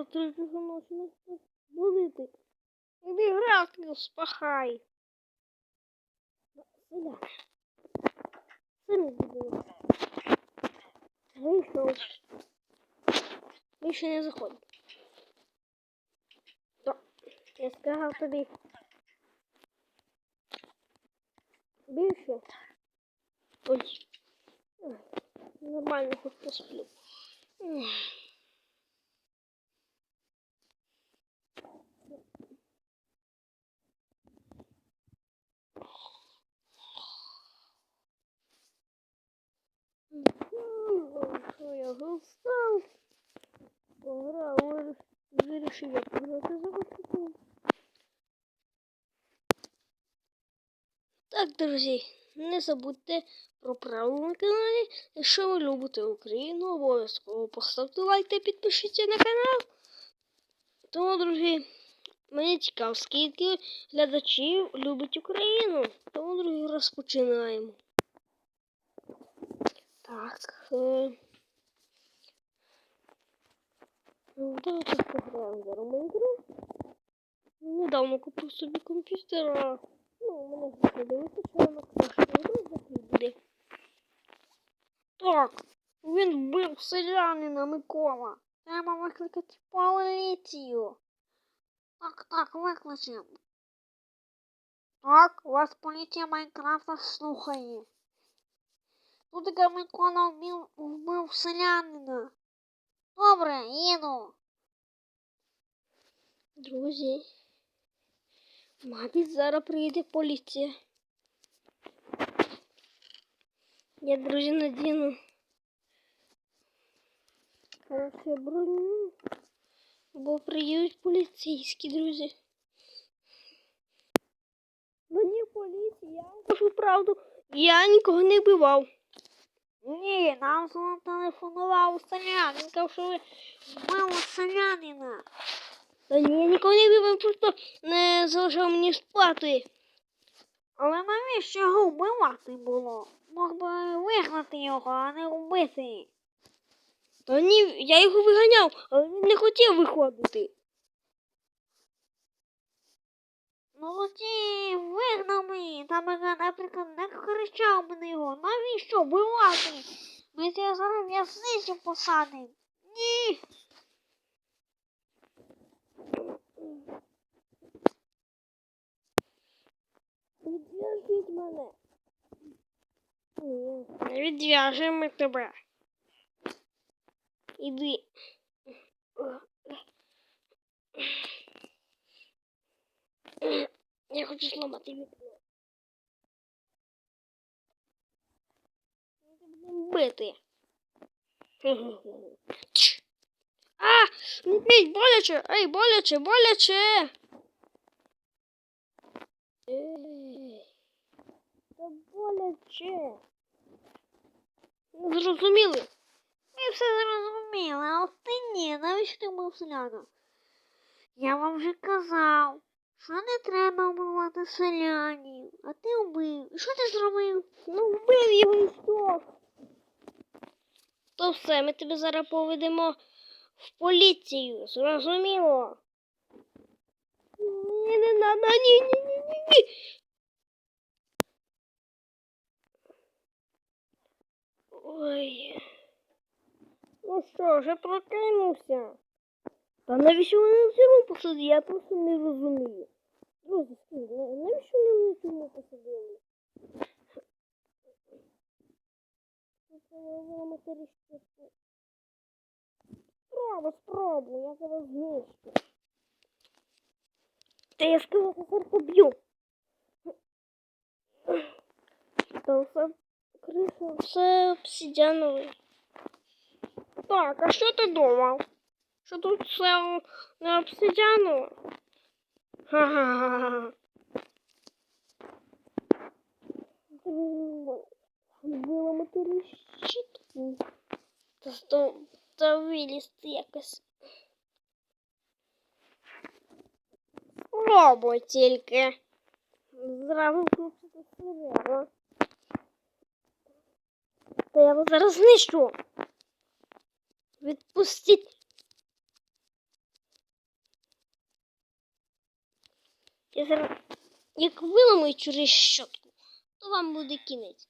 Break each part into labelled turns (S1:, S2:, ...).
S1: за три часа ночі будити. Іди грати, спахай. Силя. Самі будемо. Вийшов. Більше не заходь. То, я сказав тобі. Більше. Ой, Нормально хоч посплю. Ой. Встав? Пограв, вирішив я пограти за вихідним. Так, друзі, не забудьте про правила на каналі. Якщо ви любите Україну, обов'язково поставте лайк та підпишіться на канал. Тому, друзі, мені цікаво, скільки глядачів любить Україну. Тому, друзі, розпочинаємо. Так. давайте пограємо зараз в Майнкрафт. Недавно купив собі комп'ютера. Ну, у мене вже дивиться, що воно краще буде. Так, він вбив селянина Микола. Треба викликати поліцію. Так, так, викличемо. Так, вас поліція Майнкрафта слухає. Тут таке Микола вбив, вбив селянина. Добре, їду. Друзі. Мабуть, зараз приїде поліція. Я, друзі, надіну. Короче, броню. Бо приїдуть поліцейські, друзі. Мені поліція, я вам кажу правду. Я нікого не вбивав. Ні, нам зателефонував селян. Він сказав, що ви вбили селянина. Та ні, я нікого не вбив, він просто не залишав мені спати. Але навіщо його вбивати було? Мог би вигнати його, а не вбити. Та ні, я його виганяв, але він не хотів виходити. Ну тоді вигнав мені, там, наприклад, не кричав би на його. Навіщо вбивати? Ми тебе зараз в в'язницю посадимо. Ні. Відв'яжіть мене. Ні, не відв'яжемо тебе. Іди. Я хочу зламати вікно. Бити. А, не бій, боляче, ей, боляче, боляче. Ей, та боляче. Зрозуміли? Ми все зрозуміли, а от ти ні, навіщо ти був селяном? Я вам вже казав, що не треба вбивати селянів, а ти вбив. І що ти зробив? Ну, вбив його і що? То все, ми тебе зараз поведемо в поліцію, зрозуміло? Ні, не надо, ні, ні. Ой. Ну що, вже прокинувся. Та навіщо вони в цьому посадили? Я просто не розумію. Друзі, навіщо вони в цьому посадили? Спробуй, спробуй, я зараз знищу. Та я сказав, зараз поб'ю. Там все криша, все обсидянове. Так, а що ти думав? Що тут все не обсидянове? Ха-ха-ха. Виламати решітку. Та, та, та вилізти якось. Спробуй тільки. Зразу включити сирену. Та я вас зараз знищу. Відпустіть. Я зараз, як виламаю через щотку, то вам буде кінець.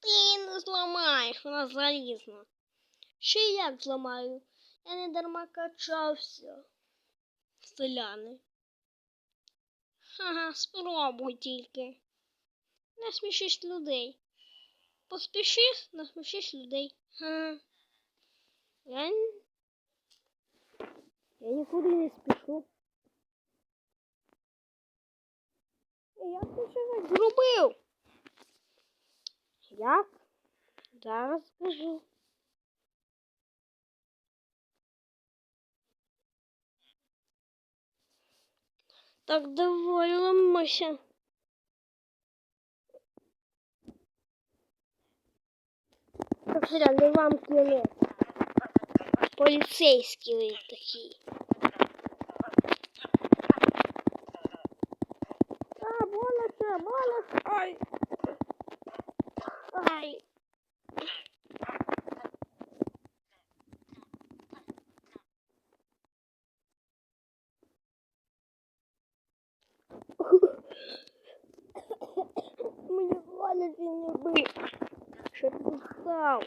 S1: Ти не ну зламаєш, вона залізна. Ще як зламаю. Я не дарма качався. Селяни. Ага, спробуй тільки. Насмішиш людей. Поспішиш, насмішиш людей. Ага. Я, н- я нікуди не спішу. Я це щось зробив. Як? Зараз скажу. Так доволимося. Так селяни, вам кінець. Поліцейські ви такі. А, боляче, боляче. Ай. Ай. Мені боляче не бий. Що ти тут став?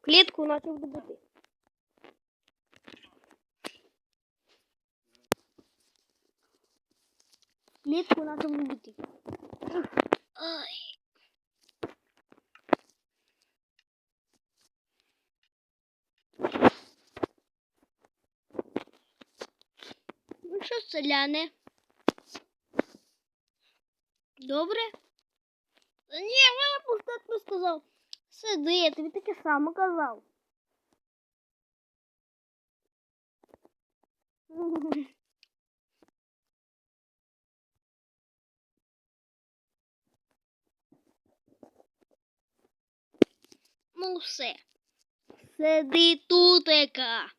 S1: Клітку почав добути. Клітку почав добути. Ай. Ну що, селяни? Добре? Ні, я пустотно сказав. Сиди, я тобі таке саме казав. Ну все. Сиди тутека.